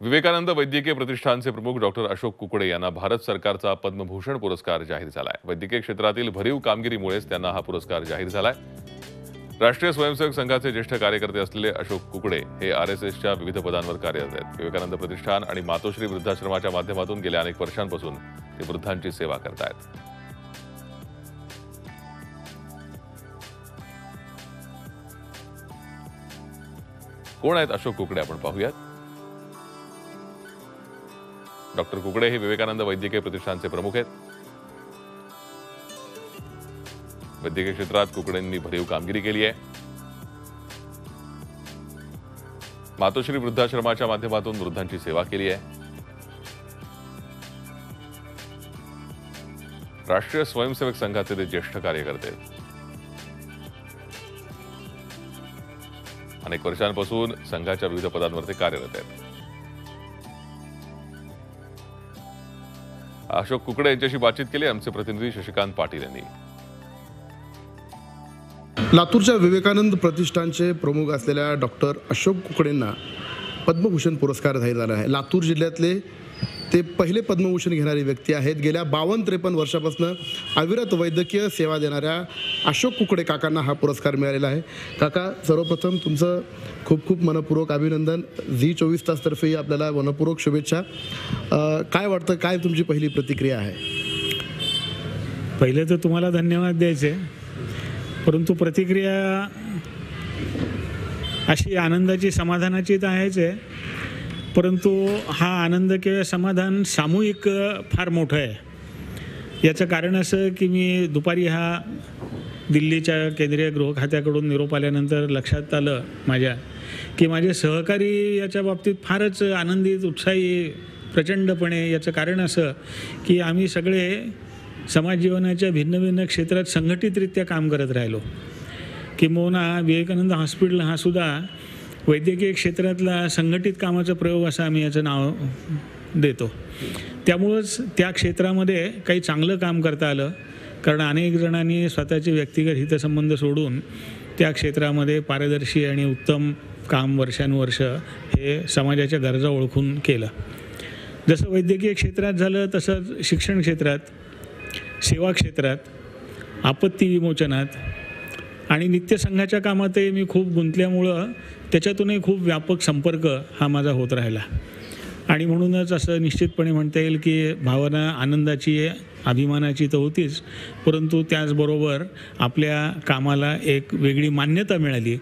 विवेकानंद वैद्यकीय प्रतिष्ठानचे प्रमुख डॉक्टर अशोक कुकडे यांना भारत सरकारचा पद्मभूषण पुरस्कार जाहीर झालाय. वैद्यकीय क्षेत्रातील भरीव कामगिरीमुळेच त्यांना हा पुरस्कार जाहीर झालाय. राष्ट्रीय स्वयंसेवक संघाचे ज्येष्ठ कार्यकर्ते असलेले अशोक कुकडे हे आर एस एसच्या विविध पदांवर कार्यरत आहेत. विवेकानंद प्रतिष्ठान आणि मातोश्री वृद्धाश्रमाच्या माध्यमातून गेल्या अनेक वर्षांपासून ते वृद्धांची सेवा करतायत. कोण आहेत अशोक कुकडे? आपण पाहूयात. डॉक्टर कुकडे हे विवेकानंद वैद्यकीय प्रतिष्ठानचे प्रमुख आहेत. वैद्यकीय क्षेत्रात कुकडेंनी भरीव कामगिरी केली आहे. मातोश्री वृद्धाश्रमाच्या माध्यमातून वृद्धांची सेवा केली आहे. राष्ट्रीय स्वयंसेवक संघाचे ते ज्येष्ठ कार्यकर्ते. अनेक वर्षांपासून संघाच्या विविध पदांवर ते कार्यरत आहेत. अशोक कुकडे यांच्याशी बातचीत केली. आमचे प्रतिनिधी शशिकांत पाटील यांनी. लातूरच्या विवेकानंद प्रतिष्ठानचे प्रमुख असलेल्या डॉक्टर अशोक कुकडेंना पद्मभूषण पुरस्कार जाहीर झाला आहे. लातूर जिल्ह्यातले ते पहिले पद्मभूषण घेणारी व्यक्ती आहेत. गेल्या बावन्न त्रेपन्न वर्षापासून अविरत वैद्यकीय सेवा देणाऱ्या अशोक कुकडे काकांना हा पुरस्कार मिळालेला आहे. काका सर्वप्रथम तुमचं खूप खूप मनपूर्वक अभिनंदन. झी चोवीस तासतर्फेही आपल्याला मनपूर्वक शुभेच्छा. काय वाटतं काय तुमची पहिली प्रतिक्रिया आहे? पहिले तर तुम्हाला धन्यवाद द्यायचे. परंतु प्रतिक्रिया अशी आनंदाची समाधानाची तर आहेच आहे. परंतु हा आनंद किंवा समाधान सामूहिक फार मोठं आहे. याचं कारण असं की मी दुपारी हा दिल्लीच्या केंद्रीय गृह खात्याकडून निरोप आल्यानंतर लक्षात आलं माझ्या की माझे सहकारी याच्या बाबतीत फारच आनंदित उत्साही प्रचंडपणे याचं कारण असं की आम्ही सगळे समाजजीवनाच्या भिन्न भिन्न क्षेत्रात संघटितरित्या काम करत राहिलो. किंबहुना विवेकानंद हॉस्पिटल हा सुद्धा वैद्यकीय क्षेत्रातला संघटित कामाचा प्रयोग असं आम्ही याचं नाव देतो. त्यामुळंच त्या क्षेत्रामध्ये काही चांगलं काम करता आलं. कारण अनेक जणांनी स्वतःचे व्यक्तिगत हितसंबंध सोडून त्या क्षेत्रामध्ये पारदर्शी आणि उत्तम काम वर्षानुवर्ष हे समाजाच्या गरजा ओळखून केलं. जसं वैद्यकीय क्षेत्रात झालं तसंच शिक्षण क्षेत्रात सेवा क्षेत्रात आपत्ती विमोचनात आणि नित्यसंघाच्या कामातही मी खूप गुंतल्यामुळं त्याच्यातूनही खूप व्यापक संपर्क हा माझा होत राहिला. आणि म्हणूनच असं निश्चितपणे म्हणता येईल की भावना आनंदाची अभिमानाची तर होतीच परंतु त्याचबरोबर आपल्या कामाला एक वेगळी मान्यता मिळाली.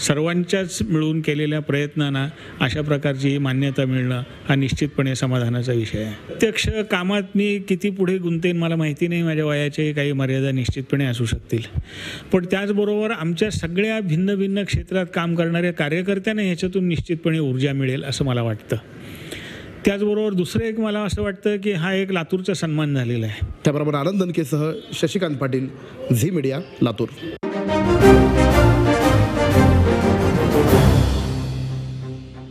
सर्वांच्याच मिळून केलेल्या प्रयत्नांना अशा प्रकारची मान्यता मिळणं हा निश्चितपणे समाधानाचा विषय आहे. प्रत्यक्ष कामात मी किती पुढे गुंतेन मला माहिती नाही माझ्या वयाचे काही मर्यादा निश्चितपणे असू शकतील. पण त्याचबरोबर आमच्या सगळ्या भिन्न भिन्न क्षेत्रात काम करणाऱ्या कार्यकर्त्यांना ह्याच्यातून निश्चितपणे ऊर्जा मिळेल असं मला वाटतं. त्याचबरोबर दुसरं एक मला असं वाटतं की हा एक लातूरचा सन्मान झालेला आहे. त्याबरोबर आनंद दनकेसह शशिकांत पाटील झी मीडिया लातूर.